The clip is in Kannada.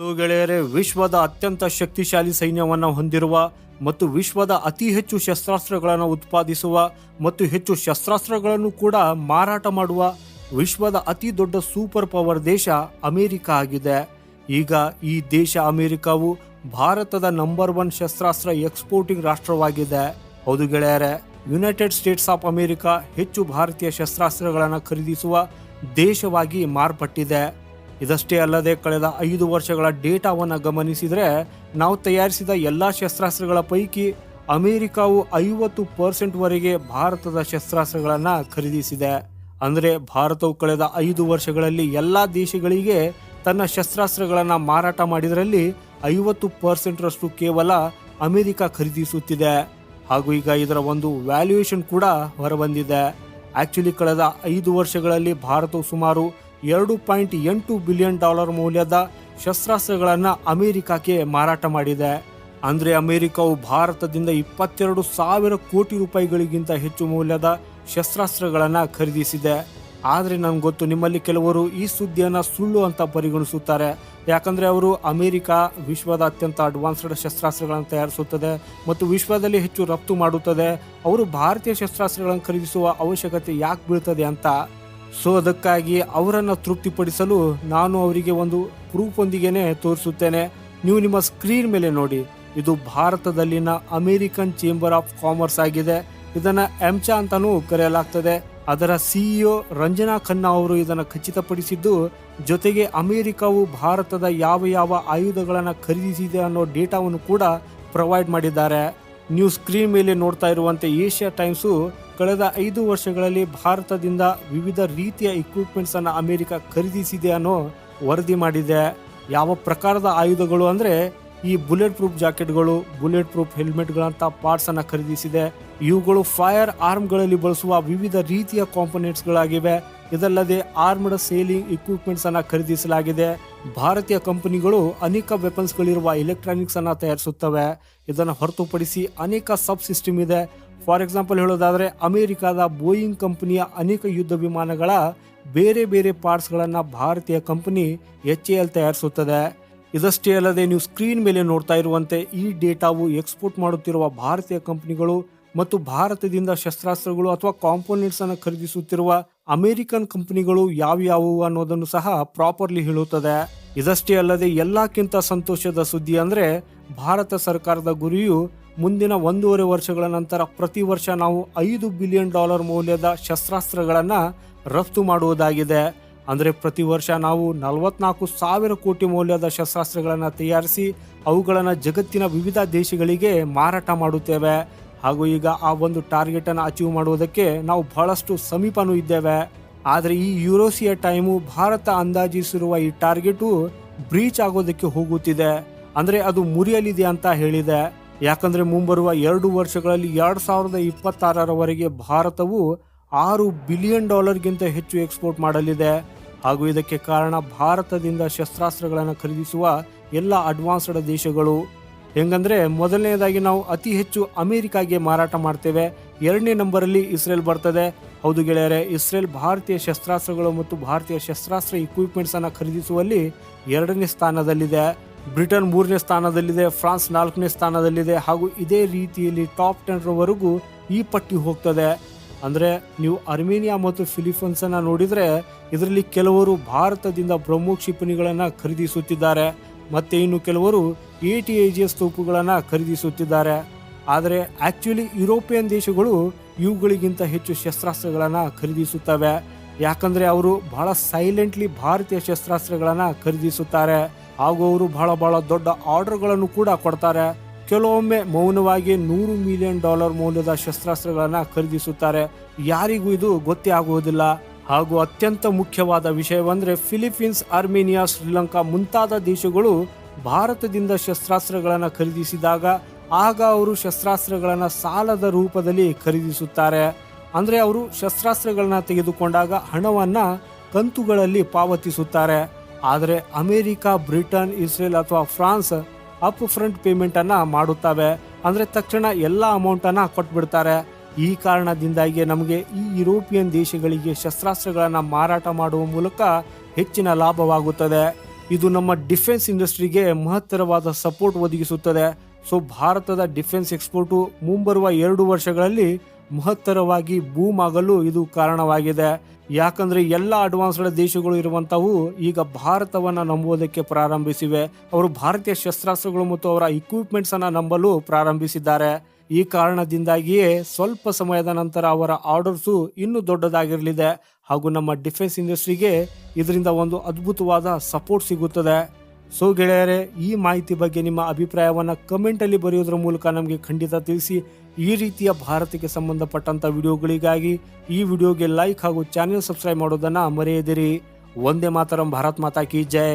ಗೆಳೆಯರೆ, ವಿಶ್ವದ ಅತ್ಯಂತ ಶಕ್ತಿಶಾಲಿ ಸೈನ್ಯವನ್ನು ಹೊಂದಿರುವ ಮತ್ತು ವಿಶ್ವದ ಅತಿ ಹೆಚ್ಚು ಶಸ್ತ್ರಾಸ್ತ್ರಗಳನ್ನು ಉತ್ಪಾದಿಸುವ ಮತ್ತು ಹೆಚ್ಚು ಶಸ್ತ್ರಾಸ್ತ್ರಗಳನ್ನು ಕೂಡ ಮಾರಾಟ ಮಾಡುವ ವಿಶ್ವದ ಅತಿ ದೊಡ್ಡ ಸೂಪರ್ ಪವರ್ ದೇಶ ಅಮೆರಿಕ ಆಗಿದೆ. ಈಗ ಈ ದೇಶ ಅಮೆರಿಕವು ಭಾರತದ ನಂಬರ್ ಒನ್ ಶಸ್ತ್ರಾಸ್ತ್ರ ಎಕ್ಸ್ಪೋರ್ಟಿಂಗ್ ರಾಷ್ಟ್ರವಾಗಿದೆ. ಹೌದು ಗೆಳೆಯರೆ, ಯುನೈಟೆಡ್ ಸ್ಟೇಟ್ಸ್ ಆಫ್ ಅಮೆರಿಕ ಹೆಚ್ಚು ಭಾರತೀಯ ಶಸ್ತ್ರಾಸ್ತ್ರಗಳನ್ನು ಖರೀದಿಸುವ ದೇಶವಾಗಿ ಮಾರ್ಪಟ್ಟಿದೆ. ಇದಷ್ಟೇ ಅಲ್ಲದೆ ಕಳೆದ ಐದು ವರ್ಷಗಳ ಡೇಟಾವನ್ನು ಗಮನಿಸಿದರೆ ನಾವು ತಯಾರಿಸಿದ ಎಲ್ಲ ಶಸ್ತ್ರಾಸ್ತ್ರಗಳ ಪೈಕಿ ಅಮೇರಿಕಾವು ಐವತ್ತು ಪರ್ಸೆಂಟ್ವರೆಗೆ ಭಾರತದ ಶಸ್ತ್ರಾಸ್ತ್ರಗಳನ್ನು ಖರೀದಿಸಿದೆ. ಅಂದರೆ ಭಾರತವು ಕಳೆದ ಐದು ವರ್ಷಗಳಲ್ಲಿ ಎಲ್ಲ ದೇಶಗಳಿಗೆ ತನ್ನ ಶಸ್ತ್ರಾಸ್ತ್ರಗಳನ್ನು ಮಾರಾಟ ಮಾಡಿದರಲ್ಲಿ ಐವತ್ತು ಪರ್ಸೆಂಟ್ರಷ್ಟು ಕೇವಲ ಅಮೆರಿಕ ಖರೀದಿಸುತ್ತಿದೆ. ಹಾಗೂ ಈಗ ಇದರ ಒಂದು ವ್ಯಾಲ್ಯೂಯೇಷನ್ ಕೂಡ ಹೊರಬಂದಿದೆ. ಆಕ್ಚುಲಿ ಕಳೆದ ಐದು ವರ್ಷಗಳಲ್ಲಿ ಭಾರತವು ಸುಮಾರು ಎರಡು ಪಾಯಿಂಟ್ ಎಂಟು ಬಿಲಿಯನ್ ಡಾಲರ್ ಮೌಲ್ಯದ ಶಸ್ತ್ರಾಸ್ತ್ರಗಳನ್ನು ಅಮೆರಿಕಕ್ಕೆ ಮಾರಾಟ ಮಾಡಿದೆ. ಅಂದರೆ ಅಮೆರಿಕವು ಭಾರತದಿಂದ ಇಪ್ಪತ್ತೆರಡು ಸಾವಿರ ಕೋಟಿ ರೂಪಾಯಿಗಳಿಗಿಂತ ಹೆಚ್ಚು ಮೌಲ್ಯದ ಶಸ್ತ್ರಾಸ್ತ್ರಗಳನ್ನು ಖರೀದಿಸಿದೆ. ಆದರೆ ನನಗೆ ಗೊತ್ತು ನಿಮ್ಮಲ್ಲಿ ಕೆಲವರು ಈ ಸುದ್ದಿಯನ್ನು ಸುಳ್ಳು ಅಂತ ಪರಿಗಣಿಸುತ್ತಾರೆ. ಯಾಕಂದರೆ ಅವರು ಅಮೆರಿಕ ವಿಶ್ವದ ಅತ್ಯಂತ ಅಡ್ವಾನ್ಸ್ಡ್ ಶಸ್ತ್ರಾಸ್ತ್ರಗಳನ್ನು ತಯಾರಿಸುತ್ತದೆ ಮತ್ತು ವಿಶ್ವದಲ್ಲಿ ಹೆಚ್ಚು ರಫ್ತು ಮಾಡುತ್ತದೆ. ಅವರು ಭಾರತೀಯ ಶಸ್ತ್ರಾಸ್ತ್ರಗಳನ್ನು ಖರೀದಿಸುವ ಅವಶ್ಯಕತೆ ಯಾಕೆ ಬೀಳ್ತದೆ ಅಂತ ಸೊ ಅದಕ್ಕಾಗಿ ಅವರನ್ನು ತೃಪ್ತಿಪಡಿಸಲು ನಾನು ಅವರಿಗೆ ಒಂದು ಪ್ರೂಫ್ ಒಂದಿಗೆನೆ ತೋರಿಸುತ್ತೇನೆ. ನೀವು ನಿಮ್ಮ ಸ್ಕ್ರೀನ್ ಮೇಲೆ ನೋಡಿ. ಇದು ಭಾರತದಲ್ಲಿನ ಅಮೆರಿಕನ್ ಚೇಂಬರ್ ಆಫ್ ಕಾಮರ್ಸ್ ಆಗಿದೆ. ಇದನ್ನ ಎಂಚಾ ಅಂತಾನೂ ಕರೆಯಲಾಗ್ತದೆ. ಅದರ ಸಿಇಒ ರಂಜನಾ ಖನ್ನಾ ಅವರು ಇದನ್ನು ಖಚಿತಪಡಿಸಿದ್ದು, ಜೊತೆಗೆ ಅಮೆರಿಕವು ಭಾರತದ ಯಾವ ಯಾವ ಆಯುಧಗಳನ್ನು ಖರೀದಿಸಿದೆ ಅನ್ನೋ ಡೇಟಾವನ್ನು ಕೂಡ ಪ್ರೊವೈಡ್ ಮಾಡಿದ್ದಾರೆ. ನೀವು ಸ್ಕ್ರೀನ್ ಮೇಲೆ ನೋಡ್ತಾ ಇರುವಂತೆ ಏಷ್ಯಾ ಟೈಮ್ಸು ಕಳೆದ ಐದು ವರ್ಷಗಳಲ್ಲಿ ಭಾರತದಿಂದ ವಿವಿಧ ರೀತಿಯ ಇಕ್ವಿಪ್ಮೆಂಟ್ಸ್ ಅನ್ನು ಅಮೆರಿಕ ಖರೀದಿಸಿದೆ ಅನ್ನೋ ವರದಿ ಮಾಡಿದೆ. ಯಾವ ಪ್ರಕಾರದ ಆಯುಧಗಳು ಅಂದ್ರೆ ಈ ಬುಲೆಟ್ ಪ್ರೂಫ್ ಜಾಕೆಟ್ಗಳು ಬುಲೆಟ್ ಪ್ರೂಫ್ ಹೆಲ್ಮೆಟ್ಗಳಂಥ ಪಾರ್ಟ್ಸನ್ನು ಖರೀದಿಸಿದೆ. ಇವುಗಳು ಫೈರ್ ಆರ್ಮ್ಗಳಲ್ಲಿ ಬಳಸುವ ವಿವಿಧ ರೀತಿಯ ಕಾಂಪೊನೆಂಟ್ಸ್ಗಳಾಗಿವೆ ಇದಲ್ಲದೆ ಆರ್ಮ್ಡ್ ಸೇಲಿಂಗ್ ಇಕ್ವಿಪ್ಮೆಂಟ್ಸನ್ನು ಖರೀದಿಸಲಾಗಿದೆ. ಭಾರತೀಯ ಕಂಪನಿಗಳು ಅನೇಕ ವೆಪನ್ಸ್ಗಳಿರುವ ಎಲೆಕ್ಟ್ರಾನಿಕ್ಸ್ ಅನ್ನ ತಯಾರಿಸುತ್ತವೆ. ಇದನ್ನು ಹೊರತುಪಡಿಸಿ ಅನೇಕ ಸಬ್ ಸಿಸ್ಟಮ್ ಇದೆ. ಫಾರ್ ಎಕ್ಸಾಂಪಲ್ ಹೇಳೋದಾದ್ರೆ, ಅಮೆರಿಕಾದ ಬೋಯಿಂಗ್ ಕಂಪನಿಯ ಅನೇಕ ಯುದ್ಧ ವಿಮಾನಗಳ ಬೇರೆ ಬೇರೆ ಪಾರ್ಟ್ಸ್ಗಳನ್ನು ಭಾರತೀಯ ಕಂಪನಿ ಎಚ್ ಎಲ್ ತಯಾರಿಸುತ್ತದೆ. ಇದಷ್ಟೇ ಅಲ್ಲದೆ ನೀವು ಸ್ಕ್ರೀನ್ ಮೇಲೆ ನೋಡ್ತಾ ಇರುವಂತೆ ಈ ಡೇಟಾವು ಎಕ್ಸ್ಪೋರ್ಟ್ ಮಾಡುತ್ತಿರುವ ಭಾರತೀಯ ಕಂಪನಿಗಳು ಮತ್ತು ಭಾರತದಿಂದ ಶಸ್ತ್ರಾಸ್ತ್ರಗಳು ಅಥವಾ ಕಾಂಪೋನೆಂಟ್ಸ್ ಅನ್ನು ಖರೀದಿಸುತ್ತಿರುವ ಅಮೆರಿಕನ್ ಕಂಪನಿಗಳು ಯಾವ್ಯಾವು ಅನ್ನೋದನ್ನು ಸಹ ಪ್ರಾಪರ್ಲಿ ಹೇಳುತ್ತದೆ. ಇದಷ್ಟೇ ಅಲ್ಲದೆ ಎಲ್ಲಕ್ಕಿಂತ ಸಂತೋಷದ ಸುದ್ದಿ ಅಂದ್ರೆ ಭಾರತ ಸರ್ಕಾರದ ಗುರಿಯು ಮುಂದಿನ ಒಂದೂವರೆ ವರ್ಷಗಳ ನಂತರ ಪ್ರತಿ ವರ್ಷ ನಾವು ಐದು ಬಿಲಿಯನ್ ಡಾಲರ್ ಮೌಲ್ಯದ ಶಸ್ತ್ರಾಸ್ತ್ರಗಳನ್ನು ರಫ್ತು ಮಾಡುವುದಾಗಿದೆ. ಅಂದರೆ ಪ್ರತಿ ವರ್ಷ ನಾವು ನಲವತ್ನಾಲ್ಕು ಸಾವಿರ ಕೋಟಿ ಮೌಲ್ಯದ ಶಸ್ತ್ರಾಸ್ತ್ರಗಳನ್ನು ತಯಾರಿಸಿ ಅವುಗಳನ್ನು ಜಗತ್ತಿನ ವಿವಿಧ ದೇಶಗಳಿಗೆ ಮಾರಾಟ ಮಾಡುತ್ತೇವೆ. ಹಾಗೂ ಈಗ ಆ ಒಂದು ಟಾರ್ಗೆಟ್ ಅನ್ನು ಅಚೀವ್ ಮಾಡುವುದಕ್ಕೆ ನಾವು ಬಹಳಷ್ಟು ಸಮೀಪನೂ ಇದ್ದೇವೆ. ಆದರೆ ಈ ಯುರೋಸಿಯ ಟೈಮು ಭಾರತ ಅಂದಾಜಿಸಿರುವ ಈ ಟಾರ್ಗೆಟು ಬ್ರೀಚ್ ಆಗೋದಕ್ಕೆ ಹೋಗುತ್ತಿದೆ. ಅಂದರೆ ಅದು ಮುರಿಯಲಿದೆ ಅಂತ ಹೇಳಿದೆ. ಯಾಕಂದ್ರೆ ಮುಂಬರುವ ಎರಡು ವರ್ಷಗಳಲ್ಲಿ ಎರಡು ಸಾವಿರದ ಇಪ್ಪತ್ತಾರರವರೆಗೆ ಭಾರತವು ಆರು ಬಿಲಿಯನ್ ಡಾಲರ್ಗಿಂತ ಹೆಚ್ಚು ಎಕ್ಸ್ಪೋರ್ಟ್ ಮಾಡಲಿದೆ. ಹಾಗೂ ಇದಕ್ಕೆ ಕಾರಣ ಭಾರತದಿಂದ ಶಸ್ತ್ರಾಸ್ತ್ರಗಳನ್ನು ಖರೀದಿಸುವ ಎಲ್ಲ ಅಡ್ವಾನ್ಸ್ಡ್ ದೇಶಗಳು. ಹೆಂಗಂದ್ರೆ ಮೊದಲನೇದಾಗಿ ನಾವು ಅತಿ ಹೆಚ್ಚು ಅಮೆರಿಕಾಗೆ ಮಾರಾಟ ಮಾಡ್ತೇವೆ. ಎರಡನೇ ನಂಬರಲ್ಲಿ ಇಸ್ರೇಲ್ ಬರ್ತದೆ. ಹೌದು ಗೆಳೆಯರೆ, ಇಸ್ರೇಲ್ ಭಾರತೀಯ ಶಸ್ತ್ರಾಸ್ತ್ರಗಳು ಮತ್ತು ಭಾರತೀಯ ಶಸ್ತ್ರಾಸ್ತ್ರ ಇಕ್ವಿಪ್ಮೆಂಟ್ಸ್ ಅನ್ನು ಖರೀದಿಸುವಲ್ಲಿ ಎರಡನೇ ಸ್ಥಾನದಲ್ಲಿದೆ. ಬ್ರಿಟನ್ ಮೂರನೇ ಸ್ಥಾನದಲ್ಲಿದೆ, ಫ್ರಾನ್ಸ್ ನಾಲ್ಕನೇ ಸ್ಥಾನದಲ್ಲಿದೆ ಹಾಗೂ ಇದೇ ರೀತಿಯಲ್ಲಿ ಟಾಪ್ ಟೆನ್ ರವರೆಗೂ ಈ ಪಟ್ಟಿ ಹೋಗ್ತದೆ. ಅಂದ್ರೆ ನೀವು ಅರ್ಮೇನಿಯಾ ಮತ್ತು ಫಿಲಿಪೈನ್ಸ್ ನೋಡಿದರೆ ನೋಡಿದ್ರೆ ಇದರಲ್ಲಿ ಕೆಲವರು ಭಾರತದಿಂದ ಬ್ರಹ್ಮೋ ಕ್ಷಿಪಣಿಗಳನ್ನು ಖರೀದಿಸುತ್ತಿದ್ದಾರೆ. ಮತ್ತೆ ಇನ್ನು ಕೆಲವರು A T A G S ತೋಪುಗಳನ್ನ ಖರೀದಿಸುತ್ತಿದ್ದಾರೆ. ಆದರೆ ಆಕ್ಚುಲಿ ಯುರೋಪಿಯನ್ ದೇಶಗಳು ಇವುಗಳಿಗಿಂತ ಹೆಚ್ಚು ಶಸ್ತ್ರಾಸ್ತ್ರಗಳನ್ನು ಖರೀದಿಸುತ್ತವೆ. ಯಾಕಂದರೆ ಅವರು ಬಹಳ ಸೈಲೆಂಟ್ಲಿ ಭಾರತೀಯ ಶಸ್ತ್ರಾಸ್ತ್ರಗಳನ್ನು ಖರೀದಿಸುತ್ತಾರೆ. ಹಾಗೂ ಅವರು ಬಹಳ ಬಹಳ ದೊಡ್ಡ ಆರ್ಡರ್ಗಳನ್ನು ಕೂಡ ಕೊಡ್ತಾರೆ. ಕೆಲವೊಮ್ಮೆ ಮೌನವಾಗಿ ನೂರು ಮಿಲಿಯನ್ ಡಾಲರ್ ಮೌಲ್ಯದ ಶಸ್ತ್ರಾಸ್ತ್ರಗಳನ್ನು ಖರೀದಿಸುತ್ತಾರೆ. ಯಾರಿಗೂ ಇದು ಗೊತ್ತೇ ಆಗುವುದಿಲ್ಲ. ಹಾಗೂ ಅತ್ಯಂತ ಮುಖ್ಯವಾದ ವಿಷಯವೆಂದರೆ ಫಿಲಿಪೀನ್ಸ್ ಅರ್ಮೇನಿಯಾ ಶ್ರೀಲಂಕಾ ಮುಂತಾದ ದೇಶಗಳು ಭಾರತದಿಂದ ಶಸ್ತ್ರಾಸ್ತ್ರಗಳನ್ನು ಖರೀದಿಸಿದಾಗ ಆಗ ಅವರು ಶಸ್ತ್ರಾಸ್ತ್ರಗಳನ್ನು ಸಾಲದ ರೂಪದಲ್ಲಿ ಖರೀದಿಸುತ್ತಾರೆ. ಅಂದರೆ ಅವರು ಶಸ್ತ್ರಾಸ್ತ್ರಗಳನ್ನ ತೆಗೆದುಕೊಂಡಾಗ ಹಣವನ್ನು ಕಂತುಗಳಲ್ಲಿ ಪಾವತಿಸುತ್ತಾರೆ. ಆದರೆ ಅಮೆರಿಕ, ಬ್ರಿಟನ್, ಇಸ್ರೇಲ್ ಅಥವಾ ಫ್ರಾನ್ಸ್ ಅಪ್ ಫ್ರಂಟ್ ಪೇಮೆಂಟನ್ನು ಮಾಡುತ್ತವೆ. ಅಂದರೆ ತಕ್ಷಣ ಎಲ್ಲ ಅಮೌಂಟನ್ನು ಕೊಟ್ಬಿಡ್ತಾರೆ. ಈ ಕಾರಣದಿಂದಾಗಿ ನಮಗೆ ಈ ಯುರೋಪಿಯನ್ ದೇಶಗಳಿಗೆ ಶಸ್ತ್ರಾಸ್ತ್ರಗಳನ್ನು ಮಾರಾಟ ಮಾಡುವ ಮೂಲಕ ಹೆಚ್ಚಿನ ಲಾಭವಾಗುತ್ತದೆ. ಇದು ನಮ್ಮ ಡಿಫೆನ್ಸ್ ಇಂಡಸ್ಟ್ರಿಗೆ ಮಹತ್ತರವಾದ ಸಪೋರ್ಟ್ ಒದಗಿಸುತ್ತದೆ. ಸೊ, ಭಾರತದ ಡಿಫೆನ್ಸ್ ಎಕ್ಸ್ಪೋರ್ಟು ಮುಂಬರುವ ಎರಡು ವರ್ಷಗಳಲ್ಲಿ ಮಹತ್ತರವಾಗಿ ಬೂಮ್ ಆಗಲು ಇದು ಕಾರಣವಾಗಿದೆ. ಯಾಕಂದ್ರೆ ಎಲ್ಲ ಅಡ್ವಾನ್ಸ್ಡ್ ದೇಶಗಳು ಇರುವಂಥವು ಈಗ ಭಾರತವನ್ನ ನಂಬುವುದಕ್ಕೆ ಪ್ರಾರಂಭಿಸಿವೆ. ಅವರು ಭಾರತೀಯ ಶಸ್ತ್ರಾಸ್ತ್ರಗಳು ಮತ್ತು ಅವರ ಇಕ್ವಿಪ್ಮೆಂಟ್ಸ್ ಅನ್ನ ನಂಬಲು ಪ್ರಾರಂಭಿಸಿದ್ದಾರೆ. ಈ ಕಾರಣದಿಂದಾಗಿಯೇ ಸ್ವಲ್ಪ ಸಮಯದ ನಂತರ ಅವರ ಆರ್ಡರ್ಸು ಇನ್ನೂ ದೊಡ್ಡದಾಗಿರಲಿದೆ. ಹಾಗೂ ನಮ್ಮ ಡಿಫೆನ್ಸ್ ಇಂಡಸ್ಟ್ರಿಗೆ ಇದರಿಂದ ಒಂದು ಅದ್ಭುತವಾದ ಸಪೋರ್ಟ್ ಸಿಗುತ್ತದೆ. ಸೊ ಗೆಳೆಯರೆ, ಈ ಮಾಹಿತಿ ಬಗ್ಗೆ ನಿಮ್ಮ ಅಭಿಪ್ರಾಯವನ್ನು ಕಮೆಂಟಲ್ಲಿ ಬರೆಯೋದ್ರ ಮೂಲಕ ನಮಗೆ ಖಂಡಿತ ತಿಳಿಸಿ. ಈ ರೀತಿಯ ಭಾರತಕ್ಕೆ ಸಂಬಂಧಪಟ್ಟಂಥ ವಿಡಿಯೋಗಳಿಗಾಗಿ ಈ ವಿಡಿಯೋಗೆ ಲೈಕ್ ಹಾಗೂ ಚಾನೆಲ್ ಸಬ್ಸ್ಕ್ರೈಬ್ ಮಾಡೋದನ್ನು ಮರೆಯದಿರಿ. ಒಂದೇ ಮಾತರಂ, ಭಾರತ್ ಮಾತಾ ಕಿ ಜೈ.